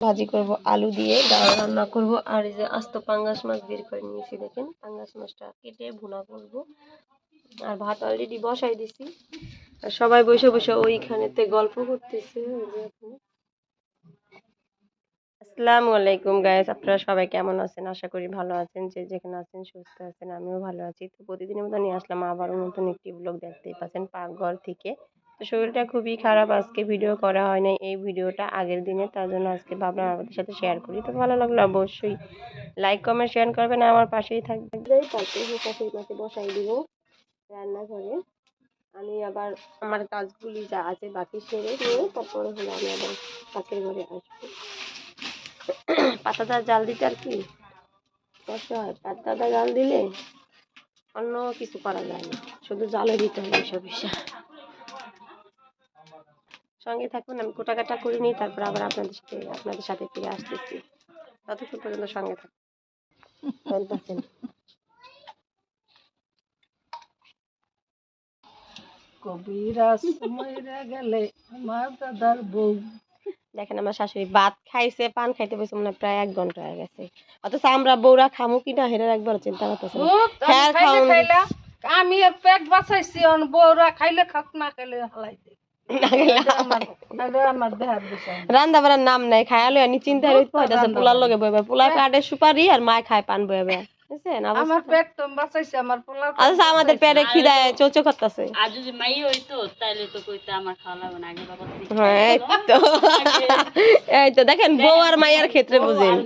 ভাজি করব, আলু দিয়ে, ডাল রান্না করব, আর এই যে আস্ত পাঙ্গাস মাছ বের করে নিয়েছি দেখেন। পাঙ্গাস মাছটা কেটে ভুনা করব। আর ভাত অলরেডি বসাই দিছি। আর সবাই বসে বসে ওইখানেতে গল্প করতেছে। আসসালামু আলাইকুম গাইস আপনারা সবাই কেমন আছেন? আশা করি ভালো আছেন। যে যেখানে আছেন, সুস্থ আছেন, আমিও ভালো আছি। তো প্রতিদিনের মতো নিয়ে আসলাম আবারও নতুন একটি ব্লগ দেখতেই পাচ্ছেন, পাকঘর থেকে। তো শরীরটা খুবই খারাপ, আজকে ভিডিও করা হয় নাই, এই ভিডিওটা আগের দিনে, তার জন্য আজকে ভাবলাম আপনাদের সাথে শেয়ার করি। তো ভালো লাগল অবশ্যই লাইক কমেন্ট শেয়ার করবেন, আমার পাশেই থাকবেন। তারপরে পাশে পাশে বসাই দিব রান্নাঘরে। আমি আবার আমার কাজগুলি যা আছে বাকি সেরে নিয়ে তারপরে হলো আমি আবার পাশের ঘরে আসব। পাতাটা জাল দিতে আর কি? কষ্ট হয়। পাতাটা জাল দিলে অন্য কিছু করা যায় না। শুধু জালে দিতে হবে সব বিষয়। সঙ্গে থাকুন আমি কোটা কাটা করে নিই তারপর আবার আপনাদের সাথে আপনাদের সাথে ফিরে আসতেছি। ততক্ষণ পর্যন্ত সঙ্গে থাকুন। বলতেছেন কবিরাজ মইরা গেলে আমার দাদার বউ। দেখেন আমার শাশুড়ি ভাত খাইছে পান খাইতে বসে মনে হয় প্রায় এক ঘণ্টা হয়ে গেছে। অথচ আমরা বউরা খামু কিনা হেরার একবার চিন্তা করতেছে আমি হ্যাঁ, পেট বাঁচাইছি অন বউরা খাইলে খাক না খাইলে হালাই রান্দা বাড়ার নাম নাই খায়ালো আনি চিন্তা রইতে হইতাছে পোলার লগে বইবে। পোলা কাটে সুপারি আর মায় খায় পান বইবে। বুঝছেন? আমার পেট তো বাঁচাইছে আমার পোলার আচ্ছা আমাদের পেটে খিদায় চোচো করতেছে। আর যদি মাই হইতো তাইলে তো কইতে আমার খাওয়া লাগবে না আগে বাবা হ্যাঁ এই তো। এই তো দেখেন বউ আর মায়ের ক্ষেত্রে বুঝেন।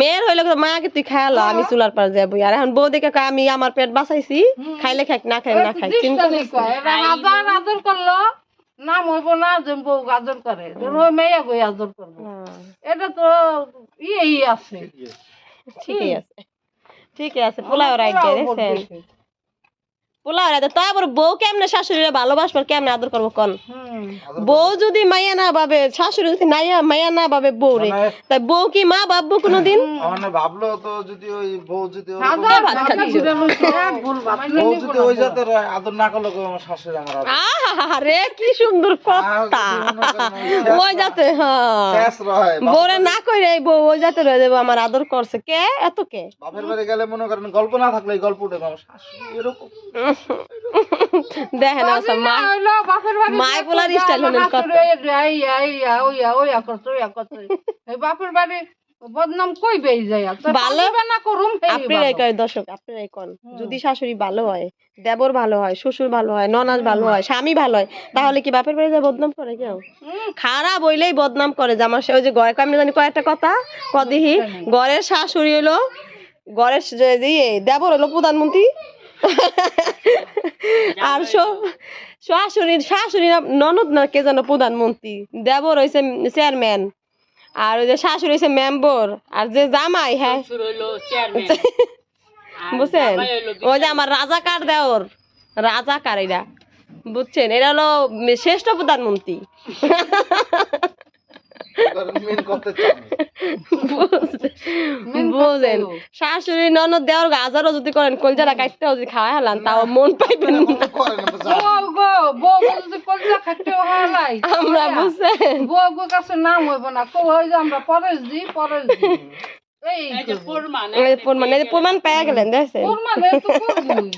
মেয়ের হইলে তো মাকে তুই খায়ালো আমি চুলার পার যাব আর এখন বউ দেখে আমি আমার পেট বাঁচাইছি খাইলে খাক না খাই না খাই। চিন্তা আদর করল। নাম হইব না যে বউ আদর করে। ওই মেয়ে গই আদর করব। হ্যাঁ, এটা তো ইয়ে আছে। ঠিক আছে। ঠিকই আছে। পোলাও রাইট বলতেছে। পোলাও তো আবার বউ কেমনে শাশুড়িরে ভালোবাসবার কেমনে আদর করব কোন? বউ যদি মাইয়া না ভাবে শাশুড়ি যদি নাইয়া মাইয়া না ভাবে বউ রে তাই বউ কি মা ভাববো কোনোদিন? মানে ভাবলো তো যদি ওই বউ যদি ভাত ভাত খাচ্ছ। ঘুরে লইছে, এক ভুল ভাত বউ যদি ওই জাতের আদর না করলে আমার শাশুড়ি আমার আদর? রে কি সুন্দর কথা। মনে ওই হ্যাঁ বউরে না কইরে এই বউ ওই যাতে রয়ে যাব আমার আদর করছে। কে? এত কে? বাপের বাড়ি গেলে মনে করেন গল্প না থাকলে এই গল্প উঠে আমার শাশুড়ি এরকম। দেখেন আচ্ছা মা হইল মায় পোলার style হলেন কত। বাপের বাড়ি বদনাম কই বেই যায়? ভালো- ভালো না করুম আপনারাই কয় দর্শক আপনারাই কন। যদি শাশুড়ি ভালো হয় দেবর ভালো হয় শ্বশুর ভালো হয় ননাস ভালো হয় স্বামী ভালো হয় তাহলে কি বাপের বাড়ি যায় বদনাম করে কেউ? খারাপ হইলেই বদনাম করে যে আমার ওই যে ঘরে কেমনি জানি কয়েকটা কথা কদিহি। ঘরের শাশুড়ি হলো ঘরের যে ইয়ে দেবর হলো প্রধানমন্ত্রী আর শাশুড়ির শাশুড়ি না ননদ না কে যেন প্রধানমন্ত্রী? দেবর হয়েছে চেয়ারম্যান আর ওই যে শাশুড়ি হয়েছে মেম্বর আর যে জামাই হ্যাঁ। বুঝছেন? ওই যে আমার রাজাকার দেওর রাজাকার এরা। বুঝছেন? এরা হলো শ্রেষ্ঠ প্রধানমন্ত্রী। মেন বুঝেন। শাশুড়ি ননদ দেওয়ার গাজারও যদি করেন কলজারা কাটতেও যদি খাওয়া হেলান তাও মন পাইবেন আমরা বুঝছেন। বউ কাছে নাম হইব না কো হই যে আমরা পরেশ দি পরেশ দি। এই এই যে প্রমাণ এই যে প্রমাণ এই যে প্রমাণ পেয়ে গেলেন দেখছেন? তোর তো করবই।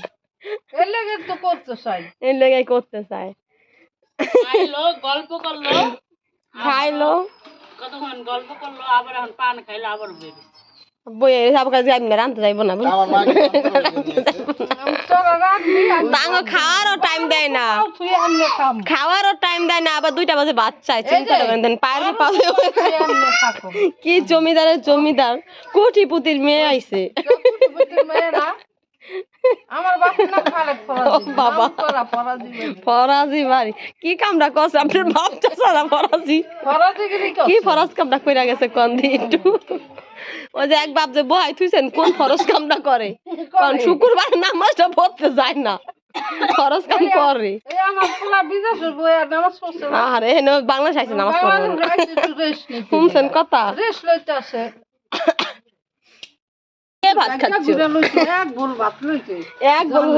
এর লেগে তো করতে চাই। এই লেগে করতে চায়। গল্প করল। খাইলো। কতক্ষণ গল্প করল আবার এখন পান খাইলো আবার বের বই সব কাজ আমি যাইবো না তাঙ্গ খাওয়ারও টাইম দেয় না। খাওয়ারও টাইম দেয় না আবার দুইটা বাজে বাচ্চায় চিন্তা করেন দেন পায়ের পাশে তুই আমনে থাকো। কি জমিদারের জমিদার কোটিপতির মেয়ে আইছে। কুটিপতির আমার বাপের নাম খালেদ ফরাজি বাবা। ফরাজি বাড়ি কি কামটা করছে আপনার বাপটা? সারা ফরাজি। কি ফরজ কামটা কইরা গেছে কোন একটু? ওই যে এক বাপ যে বহাই থুইছেন কোন ফরজ কামটা করে? কারণ শুক্রবার নামাজটা পড়তে যায় না। ফরজ কাম করে। আরে বাংলাদেশ আইছে নামাজ শুনছেন কথা রেস্ট লইতে আসে কে ভাত খাচ্ছ? এক বল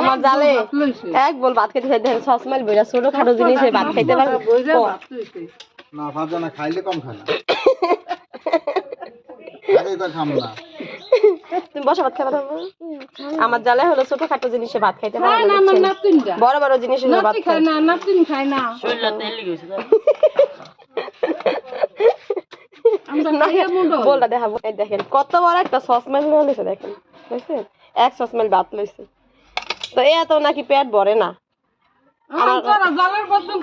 আমার জালে ভাত লইছে। এক বল ভাত খেতে চাই দেখেন সসমাইল বইরা ছোট খাটো জিনিসে ভাত খাইতে পারবে। ভাত খাইলে কম খায় তুমি বসে খাবে। আমার জ্বালা হলো ছোট খাটো জিনিসে ভাত খাইতে পারে বড় বড় জিনিস ভাত না খায়। না শরীর তেল গেছে তো আমরা খাইয়ে মুডো বলটা দেখাবো। এই দেখেন কত বড় একটা সসম্যান লইছে দেখেন। বুঝছেন এক সসম্যান ভাত লইছে। তো এ তো নাকি পেট ভরে না।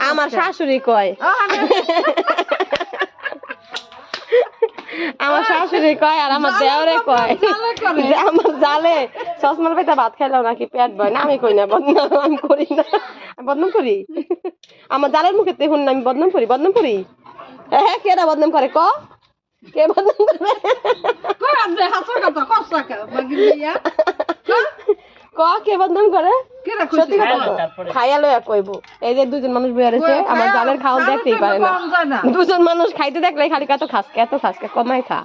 আমার শাশুড়ি কয়। আমার শাশুড়ি কয়। আর আমার দেওরে কয়। যে আমার জালে সসমান পাইতে ভাত খাইলেও নাকি পেট ভয় না আমি কই না বদনাম আমি করি না। আমি বদনাম করি? আমার জালের মুখে দেখুন না আমি বদনাম করি বদনাম করি? হ্যাঁ কেরা বদনাম করে? ক? কে বদনাম করে কই আদে কথা? কসা কা দিয়া ক? কে বদনাম করে? সত্যি কথা খাইয়া কইব। এই যে দুজন মানুষ বইয়া রয়েছে আমার জালের খাওয়া দেখতেই পারে না। দুজন মানুষ খাইতে দেখলে খালি কত খাসকে এত খাসকে কমাই খা।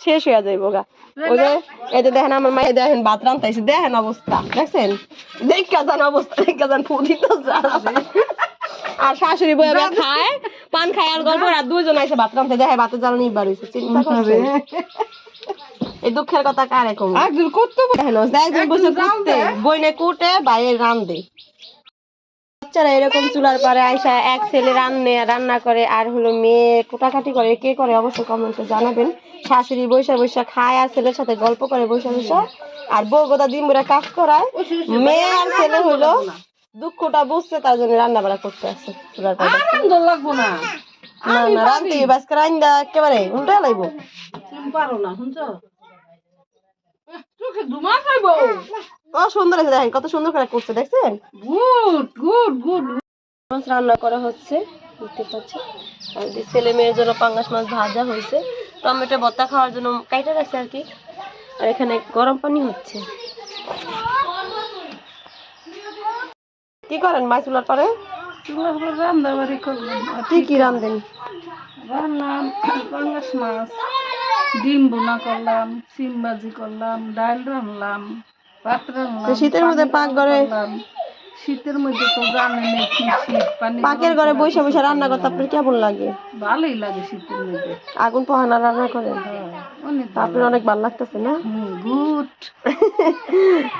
শেষ হয়ে যাইব গা। ওই যে এই যে দেখেন আমার মায়ের দেখেন ভাত রান্তাইছে দেখেন অবস্থা দেখছেন? দেখা যান অবস্থা দেখা যান ফুটি তো যান। আর শাশুড়ি বই খায় পান খায় আর গল্প আর দুজন আইসে ভাত রান্তে দেখে ভাতের জ্বালানি বার হইছে চিন্তা করছে। এই দুঃখের কথা কারে কম? একজন করতে ও একজন বসে কুটতে বইনে কুটে বাইরে রান্ধে বাচ্চারা এরকম চুলার পরে আইসা এক ছেলে রান্নে রান্না করে আর হলো মেয়ে কোটাকাটি করে কে করে অবশ্যই কমেন্টে জানাবেন। শাশুড়ি বৈশা বৈশা খায় আর ছেলের সাথে গল্প করে বৈশা বৈশা। আর বউ গোদা দিন কাজ করায়। মেয়ে আর ছেলে হলো দুঃখটা বুঝছে তার জন্য রান্না বাড়া করতে চুলার পরে আনন্দ লাগবো না। না না রান্তি বাসকে রান্দা একেবারে উল্টা লাগবো তুমি পারো না শুনছো? চোখে ধুমা খাইবো। ও সুন্দর দেখেন কত সুন্দর করে করছে দেখছেন? Good good good. মাছ রান্না করা হচ্ছে দেখতে পাচ্ছি। আর ছেলে মেয়ের জন্য পাঙ্গাস মাছ ভাজা হয়েছে। টমেটো ভর্তা খাওয়ার জন্য কাইটা রাখছে আর কি। আর এখানে গরম পানি হচ্ছে। কি করেন মাছ তোলার পরে? চুলা হলো রান্না বাড়ি করলাম কি কি রান্ধেন রান্নাম পাঙ্গাস মাছ ডিম বোনা করলাম সিম ভাজি করলাম ডাল রান্নলাম ভাত রান্নলাম শীতের মধ্যে পাক করলাম। শীতের মধ্যে তো জানেন কি শীত পানি পাকের ঘরে বসে বসে রান্না করতে আপনার কেমন লাগে? ভালোই লাগে শীতের মধ্যে। আগুন পোহানা রান্না করেন অনেক আপনার অনেক ভালো লাগতেছে না? গুড।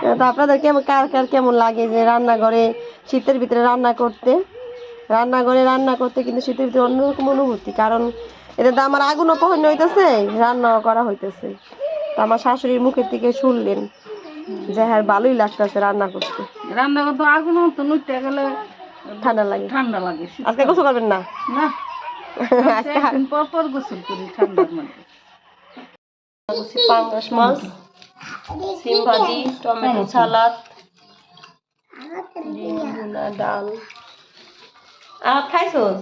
তো আপনাদের কেমন কার কার কেমন লাগে যে রান্নাঘরে শীতের ভিতরে রান্না করতে? রান্নাঘরে রান্না করতে কিন্তু শীতের ভিতরে অন্যরকম অনুভূতি কারণ এতে তো আমার আগুনও পোহানো হইতেছে রান্নাও করা হইতেছে। তো আমার শাশুড়ির মুখের থেকে শুনলেন যে হ্যাঁ ভালোই লাগতেছে রান্না করতে। রান্না করতে আগুন তো নুটতে গেলে ঠান্ডা লাগে। ঠান্ডা লাগে আজকে গোসল করবেন না? না। আজকে পর পর গোসল করি ঠান্ডার মধ্যে। পাঙ্গাস মাছ সিম ভাজি টমেটো সালাদ ডাল। আর খাইছোস?